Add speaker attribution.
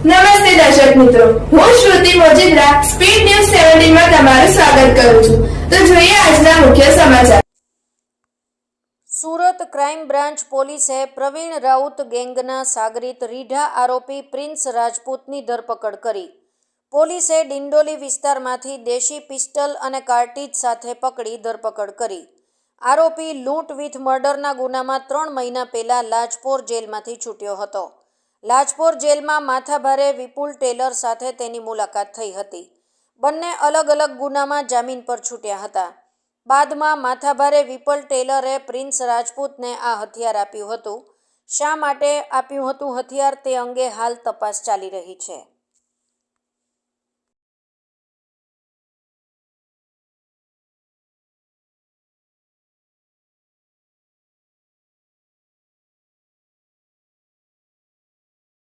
Speaker 1: નમસ્તે દર્શક મિત્રો. હું શ્રુતિ મોજીદ્રા સ્પીડ ન્યૂઝ સેવન્ટીનમાં તમારું સ્વાગત કરું છું. તો જોઈએ આજના મુખ્ય સમાચાર.
Speaker 2: સુરત ક્રાઇમ બ્રાન્ચ પોલીસે પ્રવીણ રાઉત ગેંગના સાગરીત રીઢા આરોપી પ્રિન્સ રાજપૂતની ધરપકડ કરી. પોલીસે ડિંડોલી વિસ્તારમાંથી દેશી પિસ્ટલ અને કાર્ટીજ સાથે પકડી ધરપકડ કરી. આરોપી લૂંટ વિથ મર્ડરના ગુનામાં ત્રણ મહિના પહેલા લાજપોર જેલમાંથી છૂટ્યો હતો. લાજપોર જેલમાં માથાભારે વિપુલ ટેલર સાથે તેની મુલાકાત થઈ હતી. બંને અલગ અલગ ગુનામાં જામીન પર છૂટ્યા હતા. બાદમાં માથાભારે વિપુલ ટેલરે પ્રિન્સ રાજપૂતને આ હથિયાર આપ્યું હતું. શા માટે આપ્યું હતું હથિયાર તે અંગે હાલ તપાસ ચાલી રહી છે.